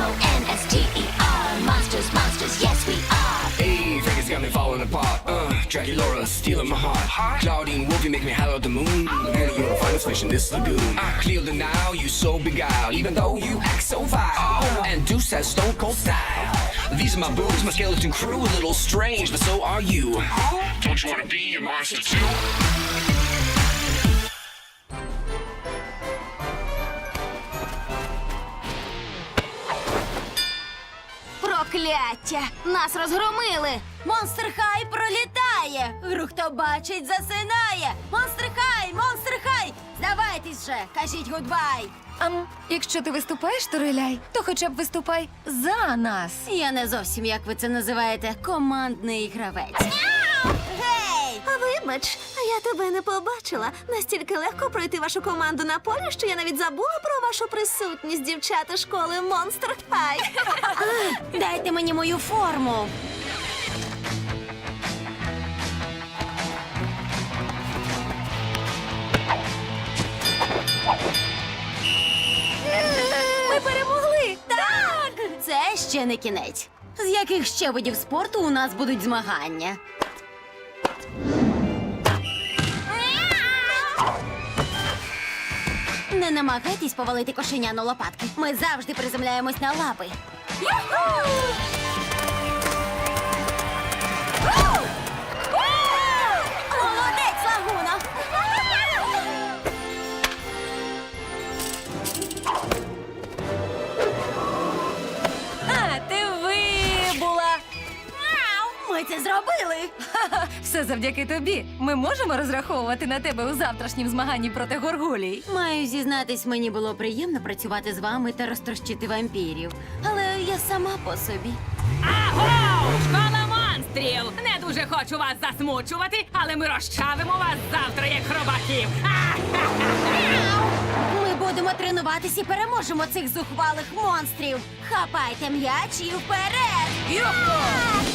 M-O-N-S-T-E-R. Monsters, monsters, yes we are. Hey, Vegas got me falling apart. Uh, Draculaura stealing my heart. Claudine Wolfie make me holler at the moon. And you're the finest fish in this lagoon. I clear the now, you so beguiled. Even though you act so vile. And Deuce has stone cold style. These are my boobs, my skeleton crew. A little strange, but so are you. Don't you wanna be a monster too? Прокляття! Нас розгромили! Монстр Хай пролітає! Хто бачить, засинає! Монстр Хай! Монстр Хай! Здавайтесь же! Кажіть гудбай! Ам, якщо ти виступаєш, Туриляй, то хоча б виступай за нас. Я не зовсім, як ви це називаєте, командний гравець. Гей! Вибач, я тебе не побачила. Настільки легко пройти вашу команду на полі, що я навіть забула про вашу присутність, дівчата школи Монстр Хай. Дайте мені мою форму. Ми перемогли! Так! Це ще не кінець. З яких ще видів спорту у нас будуть змагання? Не намагайтесь повалити кошеня на лопатки. Ми завжди приземляємось на лапи. Молодець, Ми це зробили! Все завдяки тобі. Ми можемо розраховувати на тебе у завтрашнім змаганні проти горгулій. Маю зізнатись, мені було приємно працювати з вами та розтрощити вампірів. Але я сама по собі. Аго! Школа монстрів! Не дуже хочу вас засмучувати, але ми розчавимо вас завтра як хробаків. Ми будемо тренуватись і переможемо цих зухвалих монстрів. Хапайте м'яч і вперед! Юху!